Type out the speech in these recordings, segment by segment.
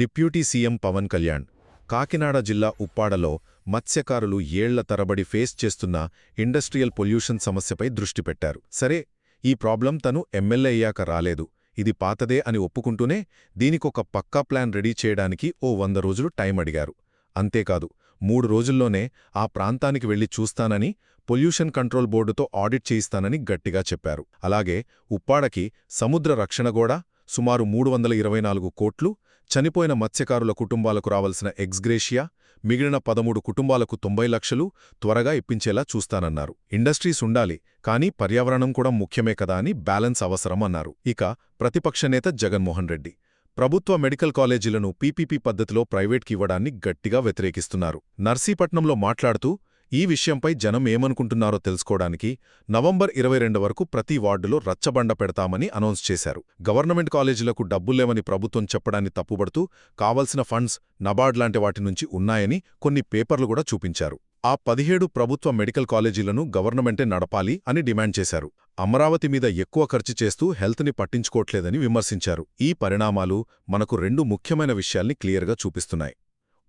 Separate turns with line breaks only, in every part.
Deputy CM Pawan Kalyan Kakinada జిల్లా ఉప్పాడలో మత్స్యకారులు ఏళ్ళ తరబడి ఫేస్ చేస్తున్న ఇండస్ట్రియల్ పొల్యూషన్ సమస్యపై దృష్టి పెట్టారు. సరే ఈ ప్రాబ్లం తను ఎమ్మెల్యే అయ్యాక రాలేదు. ఇది పాతదే అని ఒప్పుకుంటూనే దీనికొక పక్కా ప్లాన్ రెడీ చేయడానికి ఓ వంద రోజులు టైం అడిగారు. అంతేకాదు మూడు రోజుల్లోనే ఆ ప్రాంతానికి వెళ్ళి చూస్తానని పొల్యూషన్ కంట్రోల్ బోర్డుతో ఆడిట్ చేయిస్తానని గట్టిగా చెప్పారు. అలాగే ఉప్పాడకి సముద్ర రక్షణ గోడ సుమారు మూడు వందల ఇరవై నాలుగు కోట్లు చనిపోయిన మత్స్యకారుల కుటుంబాలకు రావలసిన ఎగ్స్గ్రేషియా మిగిలిన పదమూడు కుటుంబాలకు తొంభై లక్షలు త్వరగా ఇప్పించేలా చూస్తానన్నారు. ఇండస్ట్రీస్ ఉండాలి కానీ పర్యావరణం కూడా ముఖ్యమే కదా అని బ్యాలెన్స్ అవసరం అన్నారు. ఇక ప్రతిపక్ష నేత జగన్మోహన్ రెడ్డి ప్రభుత్వ మెడికల్ కాలేజీలను పీపీపీ పద్ధతిలో ప్రైవేట్కి ఇవ్వడాన్ని గట్టిగా వ్యతిరేకిస్తున్నారు. నర్సీపట్నంలో మాట్లాడుతూ ఈ విషయంపై జనం ఏమనుకుంటున్నారో తెలుసుకోవడానికి నవంబర్ ఇరవై వరకు ప్రతి వార్డులో రచ్చబండ పెడతామని అనౌన్స్ చేశారు. గవర్నమెంట్ కాలేజీలకు డబ్బుల్లేమని ప్రభుత్వం చెప్పడాన్ని తప్పుబడుతూ కావలసిన ఫండ్స్ నబార్డ్ లాంటి వాటి నుంచి ఉన్నాయని కొన్ని పేపర్లు కూడా చూపించారు. ఆ పదిహేడు ప్రభుత్వ మెడికల్ కాలేజీలను గవర్నమెంటే నడపాలి అని డిమాండ్ చేశారు. అమరావతి మీద ఎక్కువ ఖర్చు చేస్తూ హెల్త్ని పట్టించుకోవట్లేదని విమర్శించారు. ఈ పరిణామాలు మనకు రెండు ముఖ్యమైన విషయాల్ని క్లియర్గా చూపిస్తున్నాయి.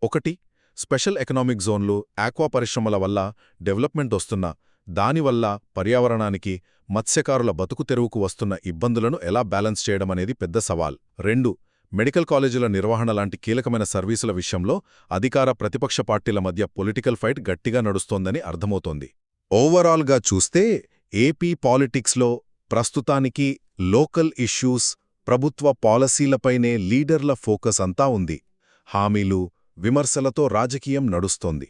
ఒకటి స్పెషల్ ఎకనామిక్ జోన్లు ఆక్వా పరిశ్రమల వల్ల డెవలప్మెంట్ వస్తున్న దానివల్ల పర్యావరణానికి మత్స్యకారుల బతుకు తెరువుకు వస్తున్న ఇబ్బందులను ఎలా బ్యాలెన్స్ చేయడమనేది పెద్ద సవాల్. రెండు మెడికల్ కాలేజీల నిర్వహణ లాంటి కీలకమైన సర్వీసుల విషయంలో అధికార ప్రతిపక్ష పార్టీల మధ్య పొలిటికల్ ఫైట్ గట్టిగా నడుస్తోందని అర్థమవుతోంది. ఓవరాల్గా చూస్తే ఏపీ పాలిటిక్స్లో ప్రస్తుతానికి లోకల్ ఇష్యూస్ ప్రభుత్వ పాలసీలపైనే లీడర్ల ఫోకస్ అంతా ఉంది. హామీలు విమర్శలతో రాజకీయం నడుస్తోంది.